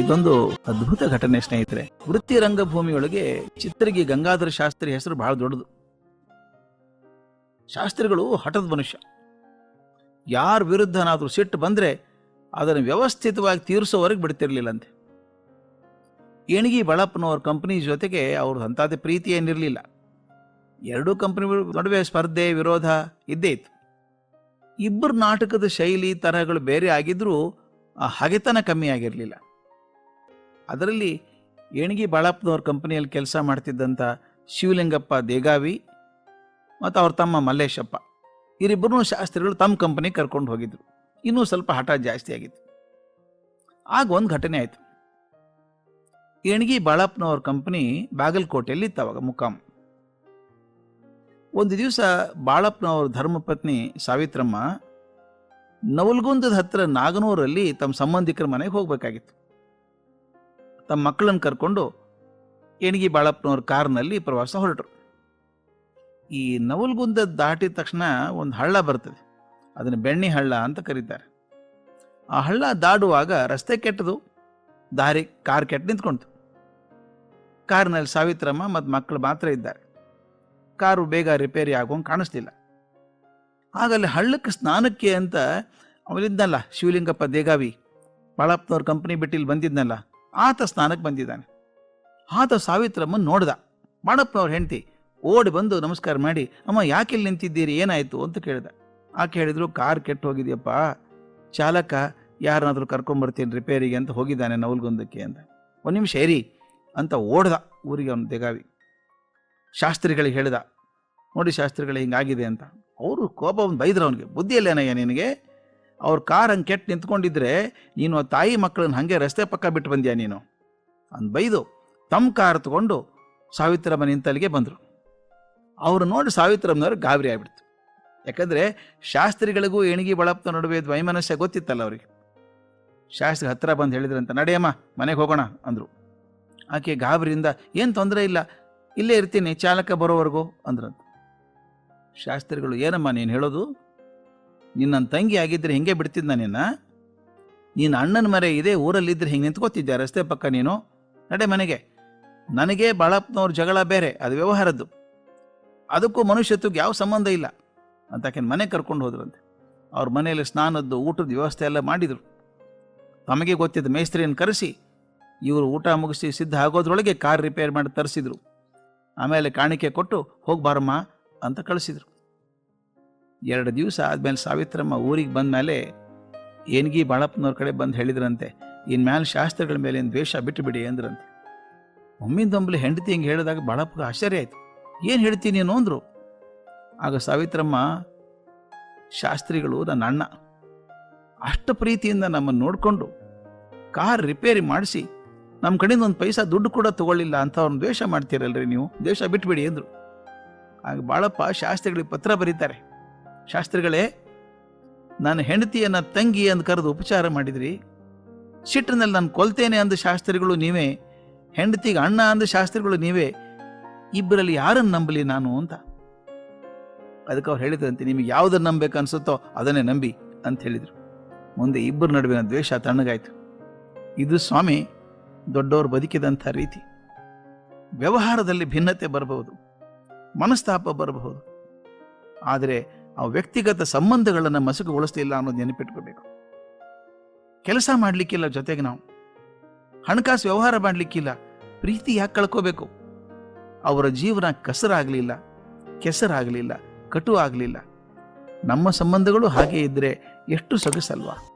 ಇದೊಂದು ಅದ್ಭುತ ಘಟನೆ ಸ್ನೇಹಿತರೆ. ವೃತ್ತಿ ರಂಗಭೂಮಿಯೊಳಗೆ ಚಿತ್ರಗಿ ಗಂಗಾಧರ ಶಾಸ್ತ್ರಿ ಹೆಸರು ಬಹಳ ದೊಡ್ಡದು. ಶಾಸ್ತ್ರಿಗಳು ಹಠದ ಮನುಷ್ಯ. ಯಾರ ವಿರುದ್ಧನಾದರೂ ಸಿಟ್ಟು ಬಂದ್ರೆ ಅದನ್ನು ವ್ಯವಸ್ಥಿತವಾಗಿ ತೀರಿಸೋವರೆಗೆ ಬಿಡ್ತಿರ್ಲಿಲ್ಲಂತೆ. ಏಣಿಗಿ ಬಳಪ್ಪನವ್ರ ಕಂಪನಿ ಜೊತೆಗೆ ಅವ್ರದ್ದು ಅಂತಾದ ಪ್ರೀತಿ ಏನಿರಲಿಲ್ಲ. ಎರಡೂ ಕಂಪನಿ ನಡುವೆ ಸ್ಪರ್ಧೆ, ವಿರೋಧ ಇದ್ದೇ ಇತ್ತು. ಇಬ್ಬರು ನಾಟಕದ ಶೈಲಿ, ತರಹಗಳು ಬೇರೆ ಆಗಿದ್ರೂ ಆ ಹಗೆತನ ಕಮ್ಮಿ ಆಗಿರಲಿಲ್ಲ. ಅದರಲ್ಲಿ ಏಣಿಗಿ ಬಾಳಪ್ಪನವ್ರ ಕಂಪನಿಯಲ್ಲಿ ಕೆಲಸ ಮಾಡ್ತಿದ್ದಂಥ ಶಿವಲಿಂಗಪ್ಪ ದೇಗಾವಿ ಮತ್ತು ಅವ್ರ ತಮ್ಮ ಮಲ್ಲೇಶಪ್ಪ. ಇವರಿಬ್ಬರೂ ಶಾಸ್ತ್ರಿಗಳು ತಮ್ಮ ಕಂಪನಿ ಕರ್ಕೊಂಡು ಹೋಗಿದ್ರು. ಇನ್ನೂ ಸ್ವಲ್ಪ ಹಠ ಜಾಸ್ತಿ ಆಗಿತ್ತು. ಆಗ ಒಂದು ಘಟನೆ ಆಯಿತು. ಏಣಿಗಿ ಬಾಳಪ್ಪನವ್ರ ಕಂಪನಿ ಬಾಗಲಕೋಟೆಯಲ್ಲಿ ಇತ್ತು ಅವಾಗ ಮುಕಾಮ್ ಒಂದು ದಿವಸ ಬಾಳಪ್ಪನವ್ರ ಧರ್ಮಪತ್ನಿ ಸಾವಿತ್ರಮ್ಮ ನವಲ್ಗುಂದದ ಹತ್ರ ನಾಗನೂರಲ್ಲಿ ತಮ್ಮ ಸಂಬಂಧಿಕರ ಮನೆಗೆ ಹೋಗ್ಬೇಕಾಗಿತ್ತು. ತಮ್ಮ ಮಕ್ಕಳನ್ನು ಕರ್ಕೊಂಡು ಎಣಗಿ ಬಾಳಪ್ಪನವ್ರ ಕಾರ್ನಲ್ಲಿ ಪ್ರವಾಸ ಹೊರಟರು. ಈ ನವಲ್ಗುಂದ ದಾಟಿದ ತಕ್ಷಣ ಒಂದು ಹಳ್ಳ ಬರ್ತದೆ. ಅದನ್ನು ಬೆಣ್ಣೆ ಹಳ್ಳ ಅಂತ ಕರೀತಾರೆ. ಆ ಹಳ್ಳ ದಾಡುವಾಗ ರಸ್ತೆ ಕೆಟ್ಟದು, ದಾರಿ ಕಾರ್ ಕೆಟ್ಟು ನಿಂತ್ಕೊಂತು ಕಾರ್ನಲ್ಲಿ ಸಾವಿತ್ರಮ್ಮ ಮತ್ತು ಮಕ್ಕಳು ಮಾತ್ರ ಇದ್ದಾರೆ. ಕಾರು ಬೇಗ ರಿಪೇರಿ ಆಗೋಂಗೆ ಕಾಣಿಸ್ಲಿಲ್ಲ. ಆಗಲ್ಲಿ ಹಳ್ಳಕ್ಕೆ ಸ್ನಾನಕ್ಕೆ ಅಂತ ಅವನಿದ್ನಲ್ಲ ಶಿವಲಿಂಗಪ್ಪ ದೇಗಾವಿ, ಬಾಳಪ್ಪನವ್ರ ಕಂಪ್ನಿ ಬಿಟ್ಟು ಇಲ್ಲಿ ಬಂದಿದ್ನಲ್ಲ. ಆತ ಸ್ನಾನಕ್ಕೆ ಬಂದಿದ್ದಾನೆ. ಆತ ಸಾವಿತ್ರಮ್ಮನ್ ನೋಡ್ದ. ಬಾಣಪ್ಪನವ್ರ ಹೆಂಡತಿ ಓಡಿ ಬಂದು ನಮಸ್ಕಾರ ಮಾಡಿ, ಅಮ್ಮ, ಯಾಕೆ ಇಲ್ಲಿ ನಿಂತಿದ್ದೀರಿ? ಏನಾಯಿತು? ಅಂತ ಕೇಳಿದ. ಆಕೆ ಹೇಳಿದ್ರು, ಕಾರ್ ಕೆಟ್ಟು ಹೋಗಿದ್ಯಪ್ಪ ಚಾಲಕ ಯಾರನ್ನಾದರೂ ಕರ್ಕೊಂಬರ್ತೀನಿ ರಿಪೇರಿಗೆ ಅಂತ ಹೋಗಿದ್ದಾನೆ ನವಲ್ಗೊಂದಕ್ಕೆ ಅಂತ. ಒಂದು ನಿಮಿಷ ಏರಿ ಅಂತ ಓಡ್ದ ಊರಿಗೆ ಅವನು ದೆಗಾವಿ. ಶಾಸ್ತ್ರಿಗಳಿಗೆ ಹೇಳ್ದ, ನೋಡಿ ಶಾಸ್ತ್ರಿಗಳು, ಹಿಂಗಾಗಿದೆ ಅಂತ. ಅವರು ಕೋಪ ಒಂದು ಬೈದ್ರು ಅವನಿಗೆ, ಬುದ್ಧಿಯಲ್ಲೇನಯ್ಯ ನಿನಗೆ? ಅವ್ರ ಕಾರ್ ಹಂಗೆ ಕೆಟ್ಟು ನಿಂತ್ಕೊಂಡಿದ್ರೆ, ನೀನು ಆ ತಾಯಿ ಮಕ್ಕಳನ್ನ ಹಾಗೆ ರಸ್ತೆ ಪಕ್ಕ ಬಿಟ್ಟು ಬಂದ್ಯಾ ನೀನು? ಅಂದ್ ಬೈದು ತಮ್ಮ ಕಾರ್ ತಗೊಂಡು ಸಾವಿತ್ರಮ್ಮ ನಿಂತಲ್ಲಿಗೆ ಬಂದರು. ಅವರು ನೋಡಿ ಸಾವಿತ್ರಮ್ಮನವ್ರು ಗಾಬರಿ ಆಗ್ಬಿಡ್ತು. ಯಾಕಂದರೆ ಶಾಸ್ತ್ರಿಗಳಿಗೂ ಏಣಿಗೆ ಬಳಪ್ತ ನಡುವೆ ದ್ವೈಮನಸ್ಯ ಗೊತ್ತಿತ್ತಲ್ಲ ಅವರಿಗೆ. ಶಾಸ್ತ್ರಿ ಹತ್ತಿರ ಬಂದು ಹೇಳಿದ್ರಂತ, ನಡೆಯಮ್ಮ, ಮನೆಗೆ ಹೋಗೋಣ ಅಂದರು. ಆಕೆ ಗಾಬರಿಯಿಂದ, ಏನು ತೊಂದರೆ ಇಲ್ಲ, ಇಲ್ಲೇ ಇರ್ತೀನಿ, ಚಾಲಕ ಬರೋವರೆಗೂ ಅಂದ್ರಂತ. ಶಾಸ್ತ್ರಿಗಳು, ಏನಮ್ಮ ನೀನು ಹೇಳೋದು? ನಿನ್ನ ತಂಗಿ ಆಗಿದ್ರೆ ಹಿಂಗೆ ಬಿಡ್ತಿದ್ದ ನಿನ್ನ ನೀನು ಅಣ್ಣನ ಮರೆ ಇದೇ ಊರಲ್ಲಿದ್ದರೆ ಹಿಂಗೆ ನಿಂತ್ಕೋತಿದ್ದೆ ರಸ್ತೆ ಪಕ್ಕ ನೀನು? ನಡೆ ಮನೆಗೆ. ನನಗೆ ಬಾಳಪ್ಪನವ್ರ ಜಗಳ ಬೇರೆ, ಅದು ವ್ಯವಹಾರದ್ದು. ಅದಕ್ಕೂ ಮನುಷ್ಯತ್ವಕ್ಕೆ ಯಾವ ಸಂಬಂಧ ಇಲ್ಲ. ಅಂತ ಆಕೆನ ಮನೆ ಕರ್ಕೊಂಡು ಹೋದ್ರಂತೆ. ಅವ್ರ ಮನೆಯಲ್ಲಿ ಸ್ನಾನದ್ದು ಊಟದ ವ್ಯವಸ್ಥೆ ಎಲ್ಲ ಮಾಡಿದರು. ತಮಗೆ ಗೊತ್ತಿದ್ದ ಮೇಸ್ತ್ರಿಯನ್ನು ಕರೆಸಿ, ಇವರು ಊಟ ಮುಗಿಸಿ ಸಿದ್ಧ ಆಗೋದ್ರೊಳಗೆ ಕಾರ್ ರಿಪೇರ್ ಮಾಡಿ ತರಿಸಿದ್ರು. ಆಮೇಲೆ ಕಾಣಿಕೆ ಕೊಟ್ಟು ಹೋಗ್ಬಾರಮ್ಮ ಅಂತ ಕಳಿಸಿದ್ರು. ಎರಡು ದಿವಸ ಆದ್ಮೇಲೆ ಸಾವಿತ್ರಮ್ಮ ಊರಿಗೆ ಬಂದ ಏನ್ಗಿ ಬಾಳಪ್ಪನವ್ರ ಕಡೆ ಬಂದು ಹೇಳಿದ್ರಂತೆ ಇನ್ಮೇಲೆ ಶಾಸ್ತ್ರಗಳ ಮೇಲೆ ದ್ವೇಷ ಬಿಟ್ಟು ಬಿಡಿ ಅಂದ್ರಂತೆ. ಒಮ್ಮಿಂದೊಂಬಲಿ ಹೆಂಡತಿ ಹಿಂಗೆ ಹೇಳಿದಾಗ ಬಾಳಪ್ಪಗೆ ಆಶ್ಚರ್ಯ ಆಯಿತು. ಏನು ಹೇಳ್ತೀನಿ ನೀನು? ಅಂದರು. ಆಗ ಸಾವಿತ್ರಮ್ಮ, ಶಾಸ್ತ್ರಿಗಳು ನನ್ನ ಅಣ್ಣ. ಅಷ್ಟು ಪ್ರೀತಿಯಿಂದ ನಮ್ಮನ್ನು ನೋಡಿಕೊಂಡು ಕಾರ್ ರಿಪೇರಿ ಮಾಡಿಸಿ ನಮ್ಮ ಕಡೆಯಿಂದ ಒಂದು ಪೈಸಾ ದುಡ್ಡು ಕೂಡ ತಗೊಳ್ಳಿಲ್ಲ ಅಂತ ಅವ್ರನ್ನ ದ್ವೇಷ ಮಾಡ್ತೀರಲ್ರಿ ನೀವು, ದ್ವೇಷ ಬಿಟ್ಬಿಡಿ ಅಂದರು. ಆಗ ಬಾಳಪ್ಪ ಶಾಸ್ತ್ರಿಗಳಿಗೆ ಪತ್ರ ಬರೀತಾರೆ. ಶಾಸ್ತ್ರಿಗಳೇ ನನ್ನ ಹೆಂಡತಿಯನ್ನು ತಂಗಿ ಅಂತ ಕರೆದು ಉಪಚಾರ ಮಾಡಿದ್ರಿ. ಸಿಟ್ಟಿನಲ್ಲಿ ನಾನು ಕೊಲ್ತೇನೆ ಅಂದ ಶಾಸ್ತ್ರಿಗಳು ನೀವೇ, ಹೆಂಡತಿಗೆ ಅಣ್ಣ ಅಂದ ಶಾಸ್ತ್ರಿಗಳು ನೀವೇ, ಇಬ್ಬರಲ್ಲಿ ಯಾರನ್ನು ನಂಬಲಿ ನಾನು ಅಂತ. ಅದಕ್ಕೆ ಅವ್ರು ಹೇಳಿದ್ರಂತೆ, ನಿಮಗೆ ಯಾವುದನ್ನು ನಂಬೇಕು ಅನ್ಸುತ್ತೋ ಅದನ್ನೇ ನಂಬಿ ಅಂತ ಹೇಳಿದರು. ಮುಂದೆ ಇಬ್ಬರ ನಡುವಿನ ದ್ವೇಷ ತಣ್ಣಗಾಯಿತು. ಇದು ಸ್ವಾಮಿ, ದೊಡ್ಡವರು ಬದುಕಿದಂಥ ರೀತಿ. ವ್ಯವಹಾರದಲ್ಲಿ ಭಿನ್ನತೆ ಬರಬಹುದು. ಮನಸ್ತಾಪ ಬರಬಹುದು. ಆದರೆ ಆ ವ್ಯಕ್ತಿಗತ ಸಂಬಂಧಗಳನ್ನು ಮಸುಕುಗೊಳಿಸ್ತಿಲ್ಲ ಅನ್ನೋದು ನೆನಪಿಟ್ಕೋಬೇಕು. ಕೆಲಸ ಮಾಡಲಿಕ್ಕಿಲ್ಲ ಜೊತೆಗೆ ನಾವು. ಹಣಕಾಸು ವ್ಯವಹಾರ ಮಾಡಲಿಕ್ಕಿಲ್ಲ. ಪ್ರೀತಿ ಯಾಕೆ ಕಳ್ಕೋಬೇಕು? ಅವರ ಜೀವನ ಕಸರಾಗಲಿಲ್ಲ, ಕೆಸರಾಗಲಿಲ್ಲ ಕಟು ಆಗಲಿಲ್ಲ ನಮ್ಮ ಸಂಬಂಧಗಳು ಹಾಗೆ ಇದ್ದರೆ ಎಷ್ಟು ಸೊಗಸಲ್ವಾ?